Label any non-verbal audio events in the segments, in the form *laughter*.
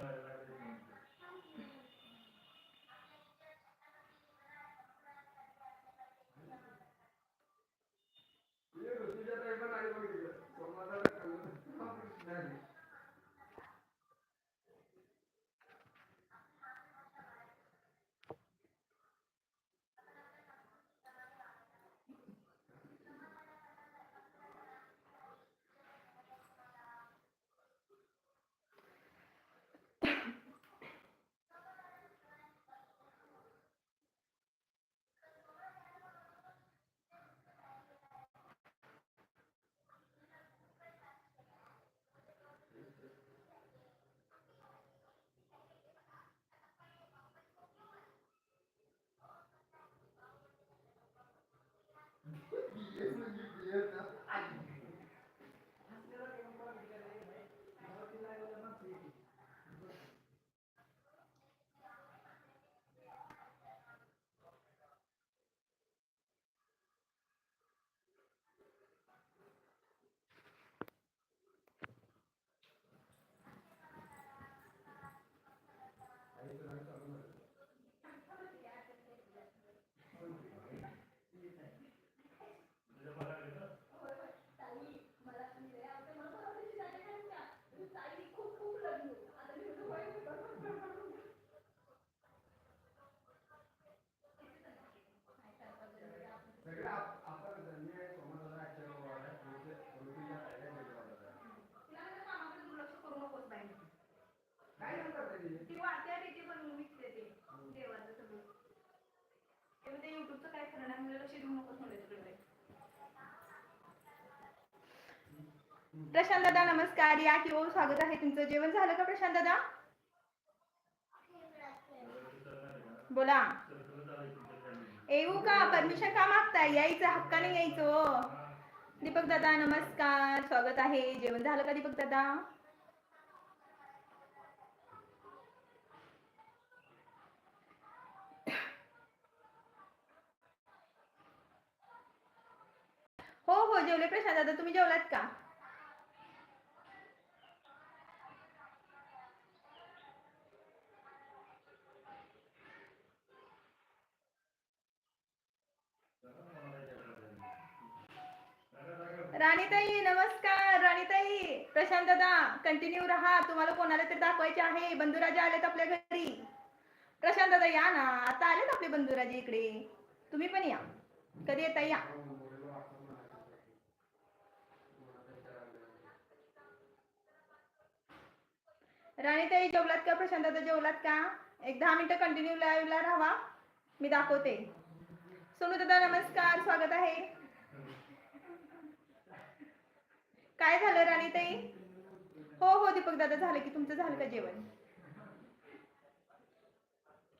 ती प्रशांत दादा नमस्कार. या की ओ स्वागत आहे तुमचं. जेवण झालं का प्रशांत दादा? बोला. येऊ का? परमिशन का मागताय? यायचं हक्काने यायचं. दीपक दादा नमस्कार. स्वागत आहे. जेवण झालं का दीपक दादा? हो हो जेवले प्रशांत दादा तुम्ही जेवलात का? राणीताई नमस्कार राणीताई प्रशांत दादा कंटिन्यू राहा तुम्हाला कोणाला तरी दाखवायचे आहे बंधुराजे आलेत आपल्या घरी. प्रशांत दादा या ना आता आलेत आपले बंधुराजे इकडे. तुम्ही पण या. कधी येता या? राणीताई जेवलात का? प्रशांत दादा जेवलात का? एक दहा मिनिटं कंटिन्यू लाईव्हला राहा. मी दाखवते. सोनू दादा नमस्कार. स्वागत आहे. काय झालं राणीताई? हो हो दीपक दादा झालं की तुमचं झालं का जेवण?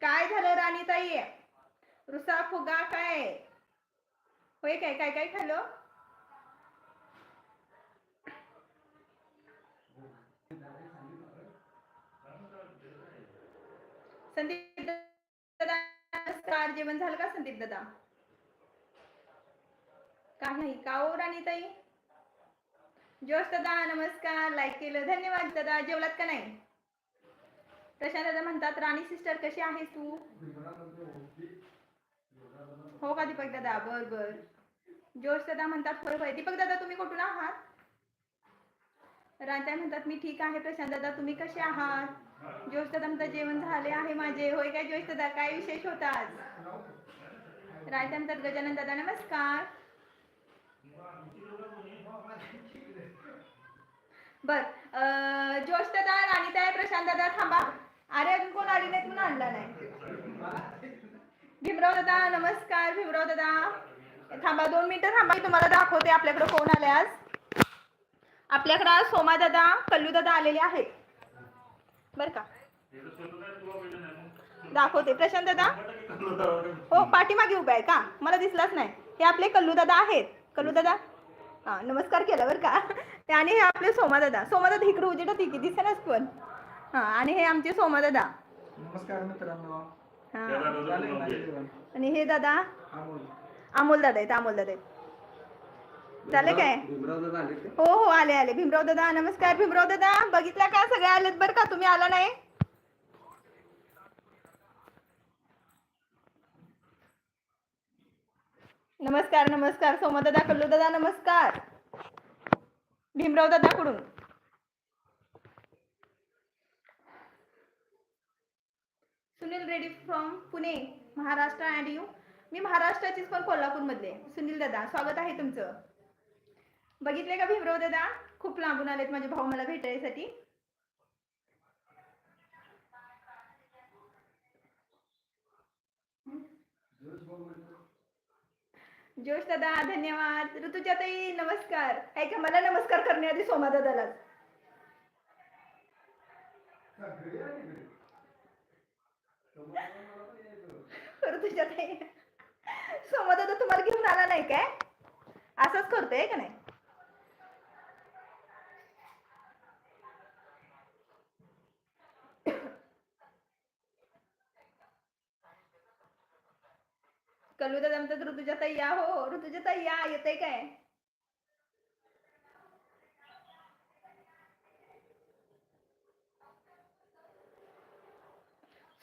काय झालं राणीताई? रुसा फुगा काय? होय काय काय काय खाल्लं? संदीप दादा जेवण झालं का संदीप दादा? का नाही का ओ राणीताई? जोश दादा नमस्कार लाईक केलं धन्यवाद दादा जेवलात का नाही? प्रशांत दादा म्हणतात राणी सिस्टर कशी आहेस तू? हो का दीपक दादा? बर बर. जोश दादा म्हणतात होय होय दीपक दादा तुम्ही कुठून आहात? राणताई म्हणतात मी ठीक आहे. प्रशांत दादा तुम्ही कसे आहात? जोश दादा म्हणतात जेवण झाले आहे माझे. होय काय जोश दादा? काय विशेष होता आज? राणताई म्हणतात गजानन दादा नमस्कार. बर अं, जोश प्रशांत दादा थांबा. अरे अजून कोण आली नाहीत? म्हणून आणला नाही? भीमराव दादा नमस्कार भीमराव दादा. थांबा दोन मिनिटं थांबा. मी तुम्हाला दाखवते आपल्याकडे कोण आले आज. आपल्याकडे आज सोमा दादा कल्लू दादा आलेले आहेत. बर का. दाखवते. प्रशांत दादा? हो पाठीमागे उभे आहे का? मला दिसलाच नाही. हे आपले कल्लू दादा आहेत. कल्लू दादा? हा नमस्कार केला बरं का. ते आणि हे आपले सोमा दादा. सोमा दादा इकडे उजेडात की दिसेनाच पण. हा आणि हे आमचे सोमा दादा. नमस्कार मित्रांनो. हा? आणि हे दादा? अमोल दादा आहेत अमोल दादा आहेत. झालं काय? हो हो आले आले. भीमराव दादा नमस्कार. भीमराव दादा बघितला का? सगळे आलेत बर का? तुम्ही आला नाही? नमस्कार नमस्कार. सोमदादा कल्लू दादा नमस्कार. भीमराव दादा कडून Sunil Reddy from Pune Maharashtra and you मी महाराष्ट्राचीच पण कोल्हापूर मधले सुनील दादा स्वागत आहे तुमचं. बघितले का भीमराव दादा? खूप लांबून आलेत माझे भाऊ मला भेटायसाठी. जोश दादा धन्यवाद. ऋतुजा ताई नमस्कार. ऐका मला नमस्कार करण्याआधी सोमा दादालाच ऋतुजा ताई सोमा दादा तुम्हाला घेऊन आला नाही काय? असंच करतोय का नाही? कल्लू दादा म्हणतात ऋतुजा ताई या हो ऋतुजा ताई या येतंय काय?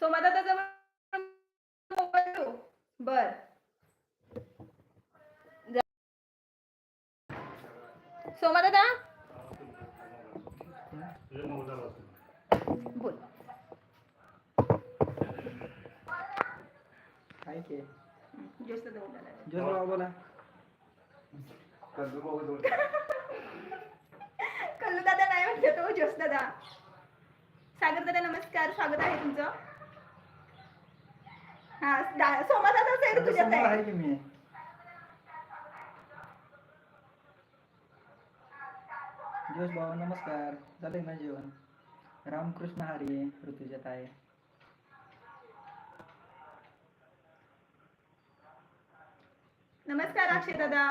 सोमा दादा जवळ मोबाईल ठेव. बर. जा- सोमा दादा बोल काय दादा. जोश बाबा बोला. कल्लू *laughs* दादा नाही म्हणते तो जोश दादा सागर दादा नमस्कार. स्वागत आहे तुमचं. हा सोमा ऋतुजा समोर ताई आहे की मी? जोश बाबा नमस्कार. झालंय ना जेवण? रामकृष्ण हरी ऋतुजात आहे. नमस्कार अक्षय दादा.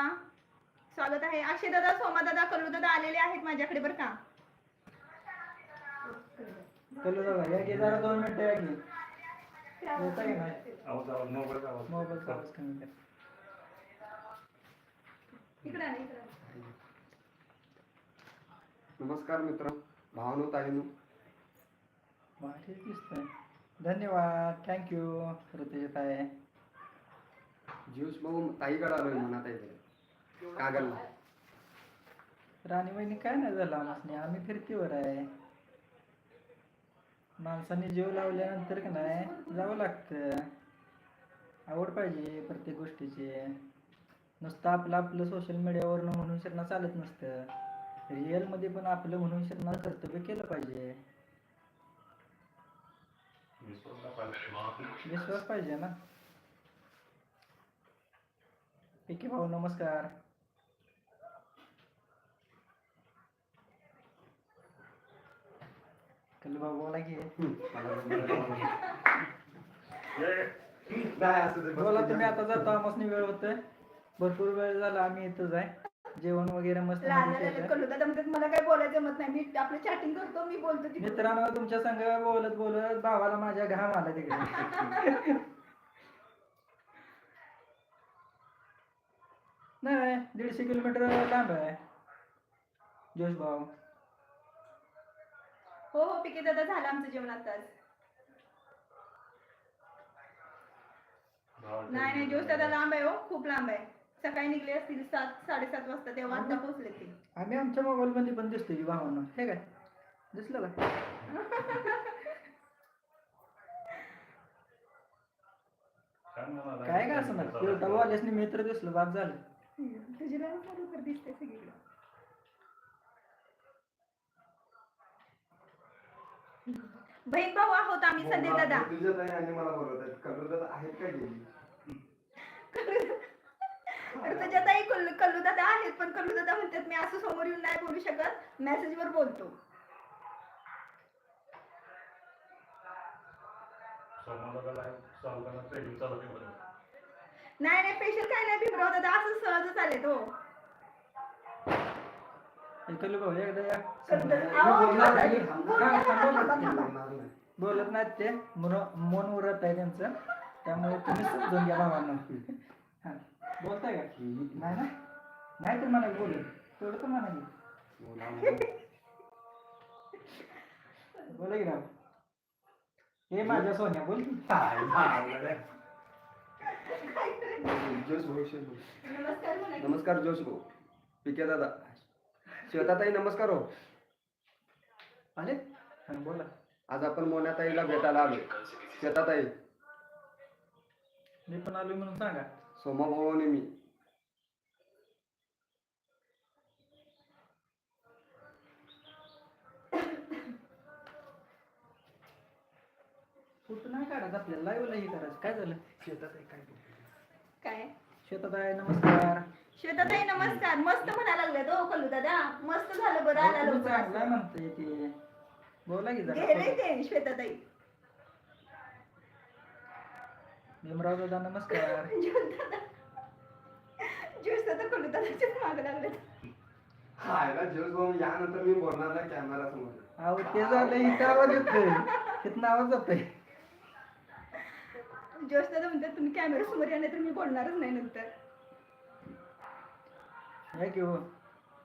स्वागत आहे. अक्षय दादा सोमा दादा कल्लू दादा आलेले आहेत माझ्याकडे बरं का? कल्लू दादा या की जरा दोन मिनिटं या की येता की नाही मोबाईलचा आवाज. कमी कर. इकडे. नमस्कार मित्र भावनो ताईनो. भारी दिसतंय. धन्यवाद. थँक्यू ऋतुजात आहे. ज्यूस भाऊ ताईकडे आलोय मनात आहे कागलला राणी वहिनी काय नाही झालं आम्हाला आम्ही फिरतीवर आहे. माणसाने जीव लावल्यानंतर का नाही जावं लागतं. आवड पाहिजे प्रत्येक गोष्टीची. नुसतं आपलं आपलं सोशल मीडियावरनं म्हणून शिरणं चालत नसतं. रिअलमध्ये पण आपलं म्हणून शिरणं कर्तव्य केलं पाहिजे. विश्वास पाहिजे ना. पिके भाऊ नमस्कार. कल्लू भाऊ बोला की. बोला तुम्ही आता जातो आमसनी वेळ होतोय. भरपूर वेळ झाला आम्ही इथंच आहे. जेवण वगैरे मस्त. कल्लू दादा म्हणतात मला काय बोलायचं मत नाही. मी आपलं चॅटिंग करतो मी बोलतो मित्रांनो तुमच्या संग बोलत बोलत भावाला माझ्या घाम आला तिकडे. नाही दीडशे किलोमीटर लांब आहे. जोश भाऊ. हो हो पिके दादा झालं आमचं जेवण आताच. नाही नाही जोश दादा लांब आहे हो. खूप लांब आहे. सकाळी निघले असतील सात साडेसात वाजता तेव्हा आता पोहोचले ते. आम्ही आमच्या मोबाईल मध्ये पण दिसतोय की भावांना. हे काय? दिसलं का? काय का असं ना पिवटा *laughs* वाल्यासनी मित्र दिसलं बाद झालं. तुझी लहान चालू कर दिसते सगळीकडे. बहीण भाऊ आहोत आम्ही संदीप दादा. तुझ्या ताई आणि मला बोलवत आहेत. कल्लू दादा आहेत का गेली तर तुझ्या ताई कल्लू कल्लू दादा आहेत पण कल्लू दादा म्हणतात मी असं समोर येऊन नाही बोलू शकत मेसेज वर बोलतो. नाही नाही स्पेशल काय नाही भीमराव दादा असं सहजच आले तो. भाऊ एकदा या. अहो, बोलणार नाही. थांबा, थांबा, थांबा. बोलत नाहीत ते. मन मन उरत आहे त्यांचं. त्यामुळे तुम्ही समजून घ्या भावांना हा. बोलताय का? नाही ना? नाही तर म्हणा बोलू. तेवढं तर म्हणा की. बोला, की राव. हे माझ्या सोन्या बोल की. जोश भाऊ जोश भाऊ. नमस्कार जोश भाऊ पिके दादा. श्वेताताई नमस्कार हो. आले? बोला. आज आपण मोन्याताईला भेटायला आलो श्वेताताई. मी पण आलोय म्हणून सांगा. सोमा भाऊ आणि मी. कुठं नाही काढायचं आपल्याला. लाईव्हला हे करायचं. काय झालं? काय काय? शेतात आहे नमस्कार. श्वेताताई नमस्कार. मस्त म्हणायला लागले तो कल्लू दादा. मस्त झालं बरं आला तुम्ही लवकर चांगला. म्हणताय ते. बोला की गेले जरा ते श्वेताताई भीमराव दादा नमस्कार. *laughs* ज्यूस कल्लू दादाचेच माग लागले हायला जोश भाऊ यानंतर मी बोलणार नाही कॅमेरा समोर अहो ते झालं इथं आवाज येतोय. तिथं आवाज जातोय. जोश दादा म्हणतात तुम्ही कॅमेरा समोर या नाही तर मी बोलणारच नाही नंतर. या की हो.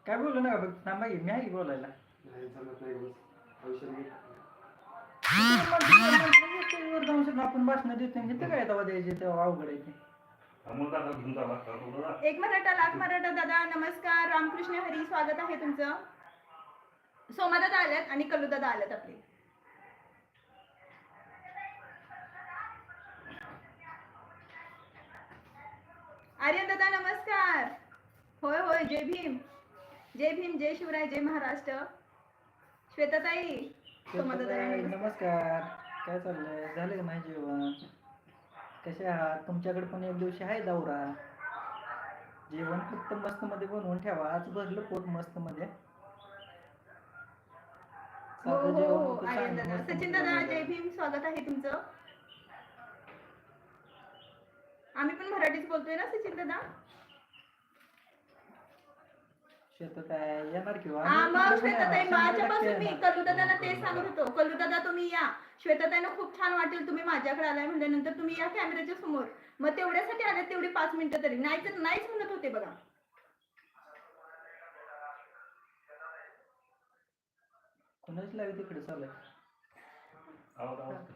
काय बोलू नका बघ थांबा की मी आहे की बोलायला? नाही जमत नाही बस. औषध घे. वर्धांशात आपण भाषण देतो इथं काय तेव्हा द्यायचे तेव्हा अवघड आहे ते अमोल दादा घेऊन जा लागतात दादा एक मराठा लाख मराठा दादा नमस्कार. रामकृष्ण हरी स्वागत आहे तुमचं. सोमादादा आल्यात आणि कल्लू दादा आल्यात आपले. आर्यन दादा नमस्कार. होय होय जय भीम. जय भीम जय शिवराय जय महाराष्ट्र. श्वेताताई नमस्कार. काय चाललंय? झालं का नाही जेवण? कसे आहात? तुमच्याकडे पण एक दिवशी आहे दौरा. जेवण फक्त मस्त मध्ये बनवून ठेवा. आज भरलं पोट मस्त मध्ये हो हो आर्यन दादा. मस्त सचिनमध्ये दादा बनवलं. जय भीम स्वागत आहे तुमचं. आम्ही पण मराठीच बोलतोय ना सचिन दादा? शेतात आहे येणार किंवा हा? मग श्वेताताई माझ्यापासून मी कल्लूदादाला तेच सांगत होतो. कल्लूदादा तुम्ही या. श्वेताताईना खूप छान वाटेल तुम्ही माझ्याकडे आलाय म्हणल्यानंतर तुम्ही या कॅमेऱ्याच्या समोर. मग तेवढ्यासाठी आले तेवढी पाच मिनिटं तरी. नाही तर नाहीच म्हणत होते बघा. कुणाच लावी तिकडे चालू आहे? आवाज आवाज.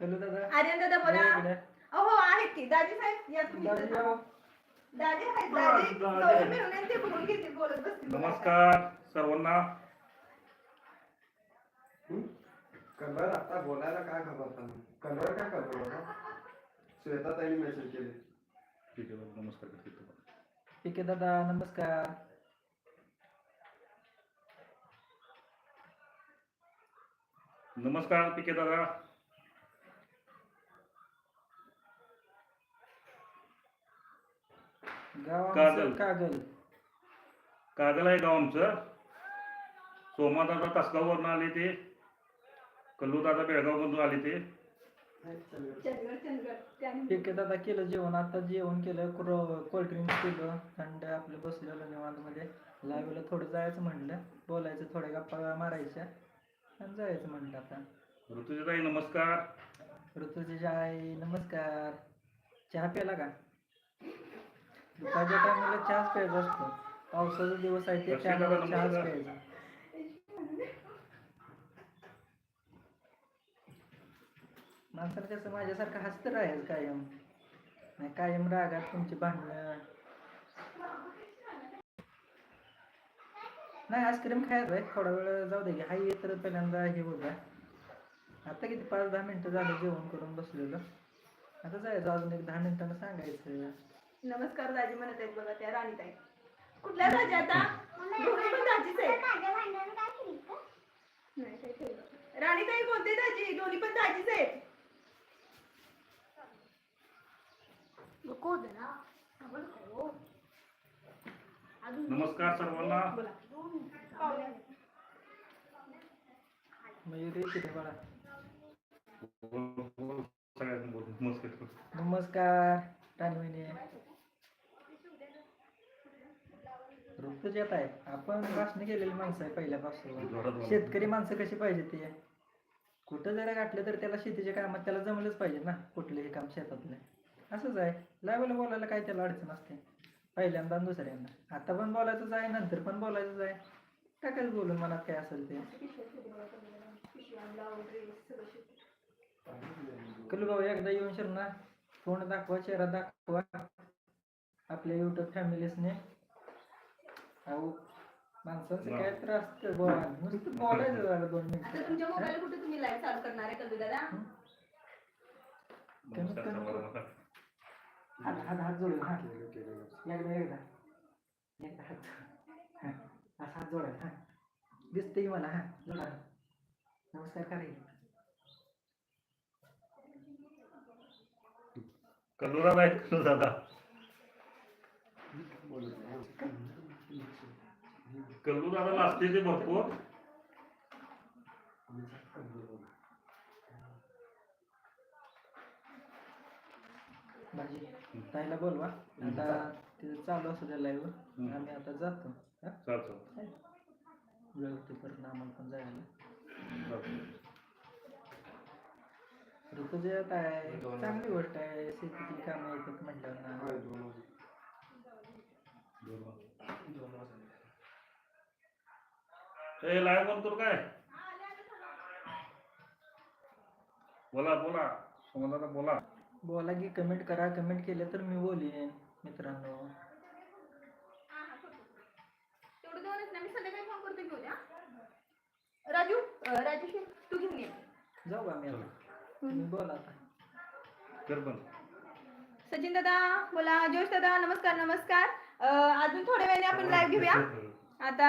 दादा? आर्यन दादा बोला. इकडे. अहो आहेत की? दाजी साहेब या तुम्ही. दादी या. दाजी आहेत दाजी. दाजी. दोघं मिळून आहेत, ते घेतील बोलत बसतील नमस्कार सर्वांना. हं? कलर आता बोलायला काय घाबरता कलर काय कलर होता श्वेताताईने मेसेज केले. ठीक आहे बाबा, नमस्कार करते तुम्हाला पिके दादा नमस्कार. नमस्कार पिके दादा. गाव आमचं कागल. कागल. कागल आहे गाव आमचं. सोमा दादा तासगाववरून आले ते. कल्लू दादा बेळगावमधून आले ते. चंदगड चंदगड त्याने पिके दादा केलं जेवण. आता जेवण केलं कोल्ड्रिंक केलं थंड आपलं बसलेलं निवांत मध्ये लाईव्हला थोडं जायचं म्हणलं. बोलायचं थोड्या गप्पा मारायच्या. आणि जायचं म्हणलं आता. ऋतुजाताई नमस्कार. ऋतूची आई नमस्कार. चहा प्याला का? दुपारच्या टायमाला चहाच प्यायचा असतो. पावसाचा दिवस आहे ते दादा चहाच. प्यायचा. माणसाला कसं माझ्यासारखं हसत राहायचं कायम. नाही कायम रागात तुमची भांडणं. नाही आईस्क्रीम खायचं आहे. थोडा वेळ जाऊ दे की. हाय तर पहिल्यांदा हे होत आता किती पाच दहा मिनिटं झालं जेवण करून बसलेलं. आता जायचं अजून एक दहा मिनिटानं सांगायचं. नमस्कार दाजी म्हणत आहेत बघा त्या राणीताई. कुठल्या दाजी आता? दोन्ही पण दाजीच आहेत. राणीताई कोणते दाजी? दोन्ही पण दाजीच आहेत. नमस्कार सर्वांना. बोलू. नमस्कार नमस्कार राणीवहिनी ऋतूच येत आहे. आपण भाषण केलेली माणसं आहे पहिल्यापासून. शेतकरी माणसं कशी पाहिजे ते? कुठं जरा गाठलं तर त्याला शेतीच्या कामात त्याला जमलंच पाहिजे ना कुठलंही काम शेतातलं. असंच आहे. लावायला बोलायला काय त्याला अडचण असते. पहिल्यांदा आणि दुसऱ्यांदा. आता पण बोलायचंच आहे नंतर पण बोलायचंच आहे. टाकायचं बोलून मनात काय असेल ते. कलू भाऊ एकदा येऊन शर ना तोंड दाखवा चेहरा दाखवा. आपल्या युट्यूब फॅमिलीसने अहो माणसाचं काय त्रास असतं बुवा नुसतं बोलायचं *laughs* जरा दोन आता तुमच्या मिनिटं मोबाईल कुठे तुम्ही लाईव्ह चालू करणार आहे कल्लू दादा नमस्कार समाधान. हात हात हात जोडून हा केलं केलं एकदा एकदा. एकदा हात हा. असा हात जोडा हा. दिसते की मला हा. जोडा. नमस्कार करा कल्लू दादा बोलत नाही. कल्लू दादा लाजते ते भरपूर. भाजी ताईला बोलवा. आता ते चालू असू द्या लाईव्ह. आम्ही आता जातो. हा? चाल चाल वेळ होते परत आम्हाला पण जायला. ऋतुजा काय चांगली गोष्ट आहे. शेतीतली कामं येतात म्हटल्यावर ना. दोन वाजता. ए लाईव्ह बंद करू काय? बोला बोला. समाधान बोला. बोला की कमेंट करा. कमेंट केलं तर मी बोलेन मित्रांनो. ना राजू अं, तू घेऊन ये. जाऊ का मी बोला कर सचिन दादा बोला. जोश दादा नमस्कार नमस्कार. अजून थोड्या वेळाने आपण लाईव्ह घेऊया. आता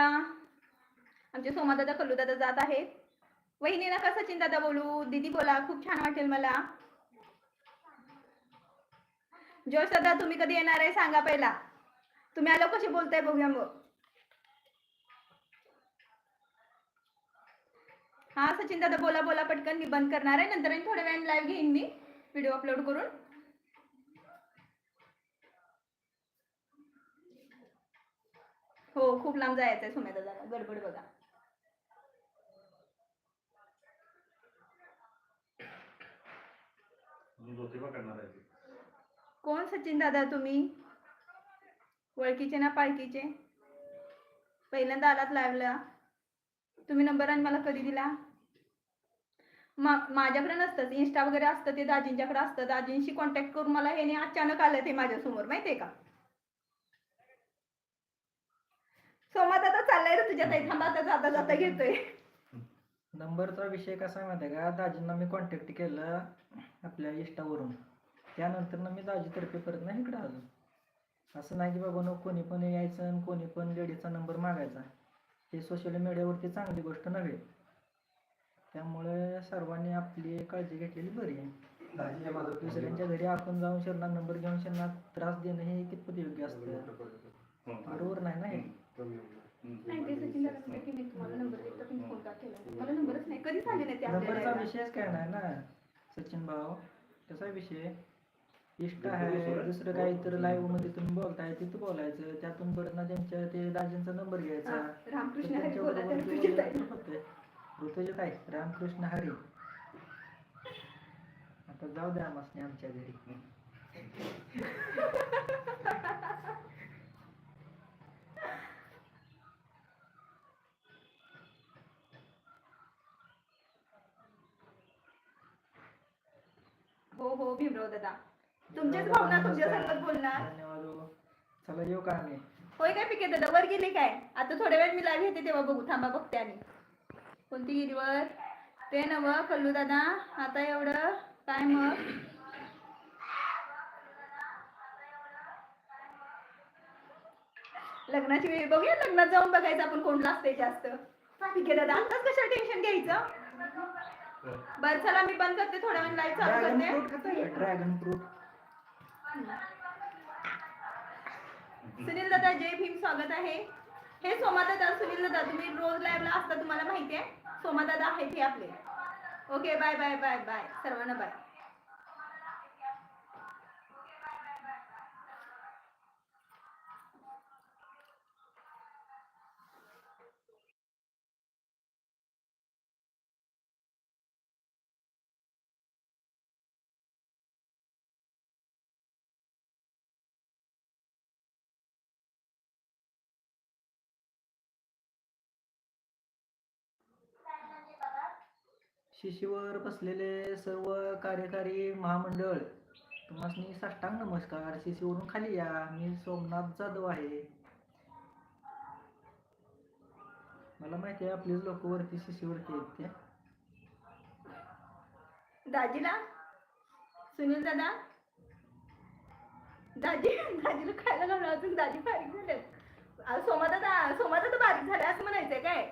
आमचे सोमादादा कल्लूदादा दादा जात आहेत. वहिनी कसं सचिन दादा बोलू? दीदी बोला खूप छान वाटेल मला. जोश दादा तुम्ही कधी येणार आहे? सांगा पहिला. तुम्ही आलो कसे बोलताय बघूया मग. हा सचिन दादा बोला बोला पटकन. मी बंद करणार आहे. नंतर थोड्या वेळाने लाईव्ह घेईन मी. व्हिडिओ अपलोड करून. हो खूप लांब जायचं आहे सोम्या दादाला. गडबड बघा मी ज्योतिबा करणार आहे कोण सचिन दादा तुम्ही? ओळखीचे ना पाळखीचे पहिल्यांदा आलात लाईव्हला तुम्ही नंबर आणि मला कधी दिला? मा माझ्याकडे नसतं इन्स्टा वगैरे असतं ते दाजींच्याकडे असतं. दाजींशी कॉन्टॅक्ट करून मला हे अचानक आलं ते माझ्यासमोर माहितीये का? सोमात आता चाललाय तुझ्या ताई थांबा आता जाता जाता घेतोय. नंबरचा विषय कसा आहे माहिती आहे का? दाजींना मी कॉन्टॅक्ट केलं आपल्या इष्टावरून त्यानंतर ना मी दाजीतर्फे परत ना इकडं आलो. असं नाही की बाबा नो कोणी पण यायचं आणि कोणी पण लेडीजचा नंबर मागायचा. हे सोशल मीडियावरती चांगली गोष्ट नव्हे. त्यामुळे सर्वांनी आपली काळजी घेतलेली बरी आहे. दुसऱ्यांच्या घरी आपण जाऊन शरणा नंबर घेऊन शरणा त्रास देणं हे कितपत योग्य असतं? हो. बरोबर नाही ना हे. नाही ते सचिन दादा म्हणले की मी तुम्हाला नंबर देतो तुम्ही फोन का केला मला नंबरच नाही कधीच आले नाही ते आपल्या नंबरचा live ला. विषयच काय नाही ना सचिन भाऊ. कसा विषय? इष्ट आहे दुसरं काही तर लाईव्हमध्ये तुम्ही बोलताय तिथं बोलायचं त्यातून परत ना त्यांच्या ते दाजींचा नंबर घ्यायचा. हा, रामकृष्ण हरी त्यांच्या बोला बरोबर तर ते तुझी ताई. बोलणं होतंय. ऋतुजा ताई रामकृष्ण हरी. आता जाऊ द्या आम्हाला आमच्या घरी. *laughs* हो हो भीमराव दादा तुमच्याच भावना तुमच्यासोबत बोलणार. धन्यवाद हो. चला येऊ का आम्ही? होय काय पिके दादा? वर गेले काय? आता थोड्या वेळ मी लाईव्ह येते तेव्हा बघू. थांबा बघते आणि कोणती गेली वर? ते नव कल्लू दादा. आता एवढं काय मग? लग्नाची वेळ बघूया. लग्नात जाऊन बघायचं आपण कोण लागतंय जास्त. पिके दादा आताच कशाला टेन्शन घ्यायचं? बरं चला मी बंद करते थोड्या वेळ लाईव्ह चालू ड्रॅगन करते. फ्रूट ड्रॅगन फ्रूट सुनील दादा जय भीम स्वागत आहे. हे सोमा दादा सुनील दादा तुम्ही रोज लाईव्हला असता तुम्हाला माहिती आहे? सोमा दादा आहेत हे आपले. Okay bye bye bye bye सर्वांना बाय शिशीवर बसलेले सर्व कार्यकारी महामंडळ तुम्हाला साष्टांग नमस्कार. शिशीवरून खाली या. मी सोमनाथ जाधव आहे. मला माहिती आहे आपलीच लोक वरती शिशीवरती आहेत ते दाजीला? सुनील दादा? दाजी दाजीला खायला घालून अजून दाजी बारीक झालेत सोमा दादा सोमा दादा बारीक झाले असं म्हणायचंय काय?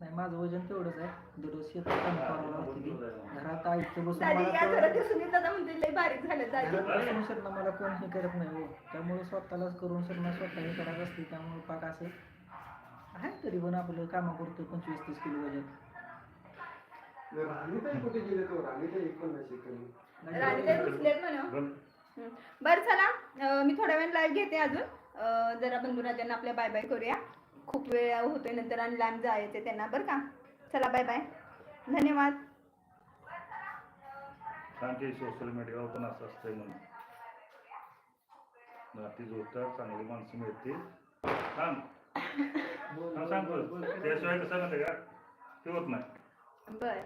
नाही माझं वजन तेवढंच आहे. दररोज शेतात काम करावं लागतं ती घरात आईचं बसून या जरा दादा म्हणते लय बारीक झाले मला कोण हे करत नाही हो. त्यामुळे स्वतःलाच करून शरणं स्वतः हे करायचं असते त्यामुळे पाक असं आहे तरी पण आपलं कामापुरतं पंचवीस तीस किलो वजन. राणी ताई कुठे गेले तो? राणी ताई एक पण नाही शिकली. राणी काही रुसलेत म्हणा बरं. चला अं, मी थोड्या वेळ लाईव्ह घेते अजून. अं, जरा बंधुराजांना आपल्या बाय बाय करूया. खूप वेळ होतोय नंतर आणि लांब जायचे त्यांना. बरं का? चला बाय बाय धन्यवाद. सांगते सोशल मीडियावर पण असं असतंय म्हणून. रात्री झोपतात चांगली माणसं मिळतील. सांग. सांग बरं. त्याशिवाय कसं माहिती का? ते होत नाही. बर.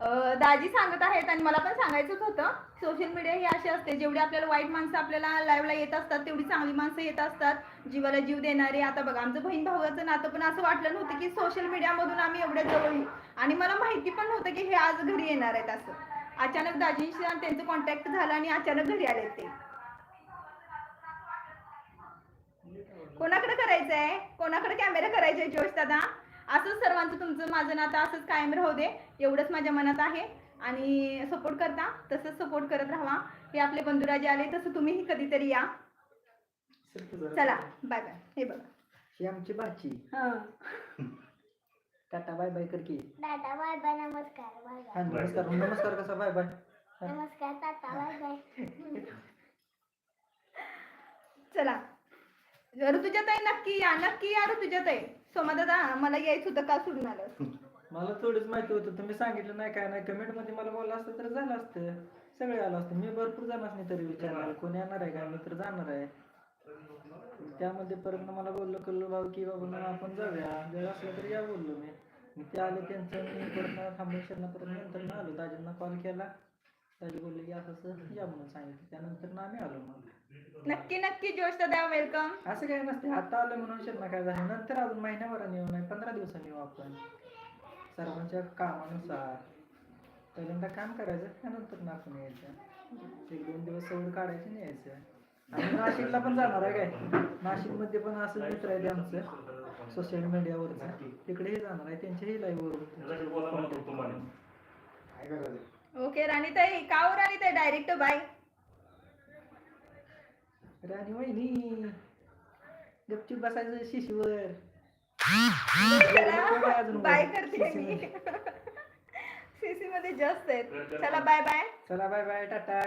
दाजी सांगत आहेत आणि मला पण सांगायचंच होतं. सोशल मीडिया ही अशी असते जेवढी आपल्याला वाईट माणसं आपल्याला लाईव्हला येत असतात तेवढी चांगली माणसं येत असतात. जीवाला जीव देणारे आता बघा आमचं बहीण भावाचं नातं पण असं वाटलं नव्हतं की सोशल मीडियामधून आम्ही एवढ्या जवळ येऊ. आणि मला माहिती पण नव्हतं की हे आज घरी येणार आहेत असं. अचानक दाजींशी त्यांचं कॉन्टॅक्ट झालं आणि अचानक घरी आले ते. कोणाकडे करायचंय? कोणाकडे कॅमेरा करायचे जोश दादा? असंच सर्वांचं तुमचं माझं नातं असंच कायम राहू दे. एवढंच माझ्या मनात आहे. आणि सपोर्ट करता तसंच सपोर्ट करत राहा. हे आपले बंधुराजे आले तसं तुम्हीही कधीतरी या. चला बाय बाय हे बघा. ही आमची बाची हं. टाटा बाय बाय कर की. टाटा बाय बाय नमस्कार बाय हा बाय नमस्कार नमस्कार कसा बाय बाय नमस्कार टाटा बाय बाय चला ऋतुजाताई नक्की या नक्की या ऋतुजाताई सोमा दादा मला यायचं होतं का सोडून आलं मला थोडीच माहिती होतं तुम्ही सांगितलं नाही काय नाही. कमेंटमध्ये मला बोललं असतं तर झालं असतं. सगळे आलं असतं. मी भरपूर जाणार नाही तरी विचारणार कोणी येणार आहे? का मी तर जाणार आहे. त्यामध्ये परत मला बोललो कल्लो भाऊ की बाबा आपण जाऊया. वेळ असलं तर या बोललो मी. ते आले त्यांचं मी परत थांबून शरणा परत नंतर आलो. दाजींना कॉल केला. दाजी बोलले की असं असं या म्हणून सांगितलं. त्यानंतर ना आम्ही आलो मग. नक्की नक्की जोश दादा वेलकम असं काही नसते आता आलं म्हणून शरणा काय झालं. नंतर अजून महिन्याभराने येऊ नाही पंधरा दिवसांनी येऊ आपण. सर्वांच्या कामानुसार. पहिल्यांदा काम करायचं त्यानंतर ना आपण यायचं. एक दोन दिवस सवड काढायची नाही यायचं. आणि नाशिकला पण जाणार आहे काय? नाशिकमध्ये पण असं मित्र आहे ते आमचं. सोशल मीडियावरचं. तिकडेही जाणार आहे त्यांच्याही लाईव्ह ओके राणीताई का हो राणीताई? डायरेक्ट बाय राणी वहिनी गपचूप बसायचं शिशीवर. बाय करते मी. सीसी *laughs* मध्ये जास्त आहेत. चला बाय बाय चला बाय बाय टाटा.